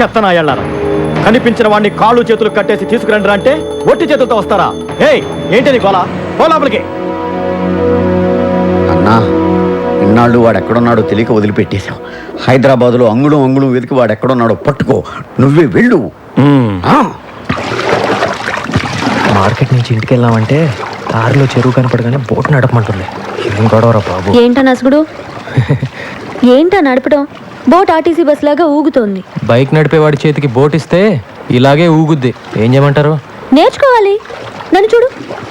చెత్తనాయాళ్ళారా కనిపించిన వాడిని కాళ్ళు చేతులు కట్టేసి తీసుకురండి అంటే ఒట్టి చేతులతో వస్తారా? ఏయ్ ఏంటి నీ గోల? పో లోపలికి. అన్నా ఇన్నాళ్ళు వాడు ఎక్కడున్నాడో తెలియక వదిలిపెట్టేశాం. హైదరాబాద్లో అంగుళం అంగుళం వెతికి వాడు ఎక్కడున్నాడో పట్టుకో. నువ్వే వెళ్ళు. ఆ, మార్కెట్ నుంచి ఇంటికి వెళ్ళామంటే దారిలో చెరువు కనపడగానే బోట్ నడపమంటుంది ఏం గొడవరా బాబు? ఏంటా నసుగుడు? ఏంటా నడపడం బోట్ ఆర్టీసీ బస్ లాగా ఊగుతోంది. బైక్ నడిపేవాడి చేతికి బోట్ ఇస్తే ఇలాగే ఊగుద్ది. ఏం చేయమంటారు? నేర్చుకోవాలి. నన్ను చూడు.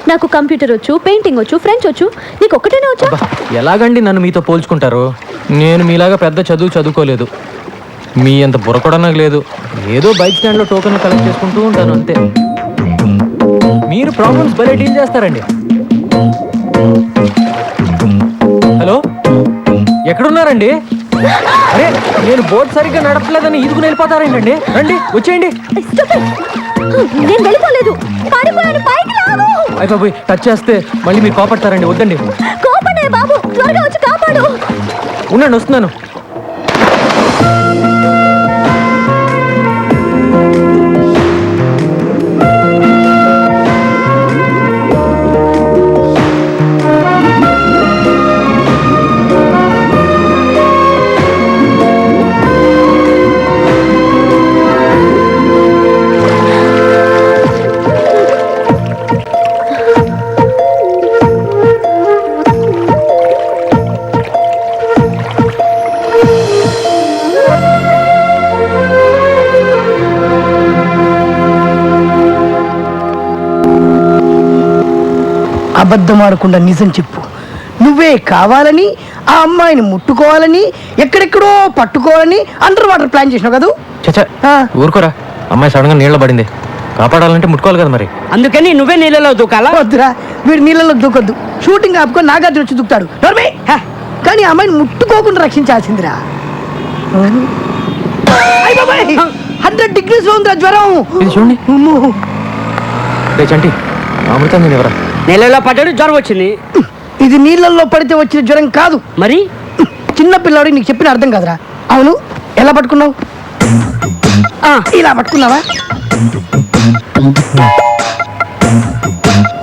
నాకు కంప్యూటర్ వచ్చు పెయింటింగ్ వచ్చు ఫ్రెంచ్ వచ్చు. నీకు ఒక్కటేనే వచ్చా? అబ్బా, ఎలాగండి నన్ను మీతో పోల్చుకుంటారు? నేను మీలాగా పెద్ద చదువు చదువుకోలేదు. మీ అంత బుర్ర నాకు లేదు. ఏదో బైక్ స్టాండ్లో టోకెన్ కలెక్ట్ చేసుకుంటూ ఉంటాను అంతే. మీరు ప్రాబ్లమ్స్ భలే డీల్ చేస్తారండి. హలో? ఎక్కడున్నారండి? అరే నేను బోట్ సరిగ్గా నడపలేదని ఈదుకుని వెళ్ళిపోతారేంటండి రండి వచ్చేయండి! నేను వెళ్ళిపోలేదు. పైకి లాగు. టచ్ చేస్తే మళ్ళీ మీరు కోపడతారండి వద్దండి. కోపడే బాబు త్వరగా వచ్చి కాపాడు. ఉండండి వస్తున్నాను. అబద్ధం ఆడకుండా నిజం చెప్పు. నువ్వే కావాలని ఆ అమ్మాయిని ముట్టుకోవాలని ఎక్కడెక్కడో పట్టుకోవాలని అండర్ వాటర్ ప్లాన్ చేసినావు కదా? చచ్చా ఆ. ఊరుకోరా. అమ్మాయి సడన్గా నీళ్ళ పడింది. కాపాడాలంటే ముట్టుకోవాలి కదా మరి. అందుకని నువ్వే నీళ్ళలో దూకాలా? వద్దురా వీడు నీళ్ళలో దూకొద్దు. షూటింగ్ ఆపుకొని నాగార్జున వచ్చి దూకుతాడు. నోర్మి! కానీ అమ్మాయిని ముట్టుకోకుండా రక్షించాల్సిందిరా. హండ్రెడ్ డిగ్రీస్లో ఉందిరా జ్వరం. ఇది చూడండి. అమ్మో. రే చంటి. అమృతం నేను ఎవరా? నీళ్ళలో పడ్డాడు జ్వరం వచ్చింది. ఇది నీళ్ళల్లో పడితే వచ్చిన జ్వరం కాదు. మరి? చిన్న పిల్లాడికి నీకు చెప్పిన అర్థం కాదురా. అవును ఎలా పట్టుకున్నావు? ఇలా పట్టుకున్నావా?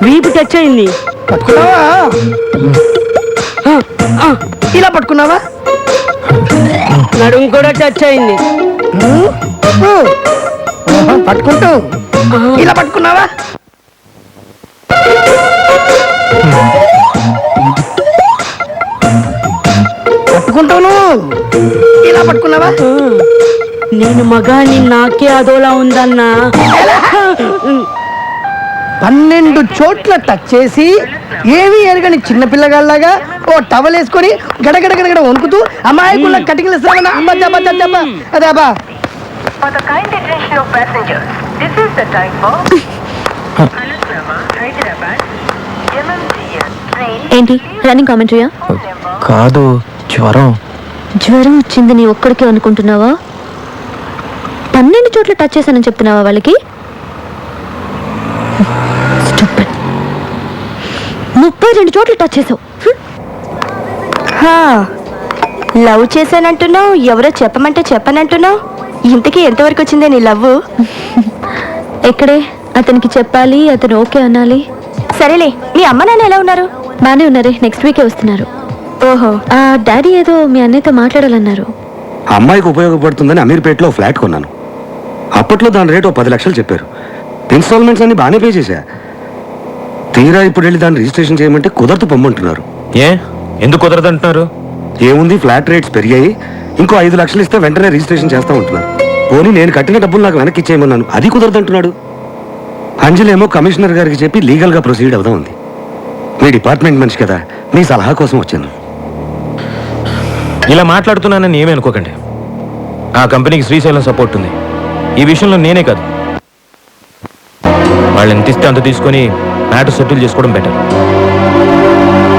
వీపు టచ్ అయింది. పట్టుకున్నావా? ఇలా పట్టుకున్నావా? నడుము కూడా టచ్ అయింది. పట్టుకుంటూ. ఇలా పట్టుకున్నావా? పట్టుకుంటాను ఇలా పట్టుకున్నావా? నేను మగాని నాకే అదోలా ఉందన్నా. పన్నెండు చోట్ల టచ్ చేసి ఏమీ ఎరగని చిన్న పిల్లగాళ్ళగా ఓ టవల్ వేసుకొని గడగడ గడగడ వణుకుతూ అమాయకుల కటికలు శ్రవణ. అబ్బా దబ్బా దబ్బా అదే అబ్బా. For the kind attention of passengers, this is the time for Anukrama, Hyderabad, MMTS train. ఏంటి? రన్నింగ్ కామెంటరీయా కాదు. జ్వరం? జ్వరం వచ్చింది నీ ఒక్కడికే అనుకుంటున్నావా? పన్నెండు చోట్ల టచ్ చేశానని చెప్తున్నావా వాళ్ళకి? Stupid. ముప్పై రెండు చోట్ల టచ్ చేసావు లవ్ చేశానంటున్నావు ఎవరో చెప్పమంటే చెప్పనంటున్నావు. ఇంతకీ ఎంతవరకు వచ్చిందే నీ లవ్ ఎక్కడే? అతనికి చెప్పాలి అతను ఓకే అనాలి. సరేలే మీ అమ్మ నాన్న ఎలా ఉన్నారు? బానే ఉన్నారే నెక్స్ట్ వీకే వస్తున్నారు. ఓహో ఆ డాడీ ఏదో మీ అన్నయ్యతో మాట్లాడాలన్నారు. ఆ అమ్మాయికి ఉపయోగపడుతుందని అమీర్పేటలో ఫ్లాట్ కొన్నాను. అప్పట్లో దాని రేటు ఓ పది లక్షలు చెప్పారు. ఇన్స్టాల్మెంట్స్ అన్ని బాగానే పే చేశా. తీరా ఇప్పుడు వెళ్ళి దాన్ని రిజిస్ట్రేషన్ చేయమంటే కుదరదు పొమ్మంటున్నారు. ఏ? ఎందుకు కుదరదంటున్నారు? ఏముంది ఫ్లాట్ రేట్స్ పెరిగాయి. ఇంకో ఐదు లక్షలు ఇస్తే వెంటనే రిజిస్ట్రేషన్ చేస్తా ఉంటున్నారు. పోనీ నేను కట్టిన డబ్బులు నాకు వెనక్కి ఇచ్చేయమన్నాను. అది కుదరదంటున్నాడు. అంజలేమో కమిషనర్ గారికి చెప్పి లీగల్గా ప్రొసీడ్ అవుదా ఉంది. మీ డిపార్ట్మెంట్ మనిషి కదా. మీ సలహా కోసం వచ్చాను. ఇలా మాట్లాడుతున్నానని ఏమీ అనుకోకండి. ఆ కంపెనీకి శ్రీశైలం సపోర్ట్ ఉంది. ఈ విషయంలో నేనే కాదు. వాళ్ళు ఎంత ఇస్తే అంత తీసుకొని మ్యాటర్ సెటిల్ చేసుకోవడం బెటర్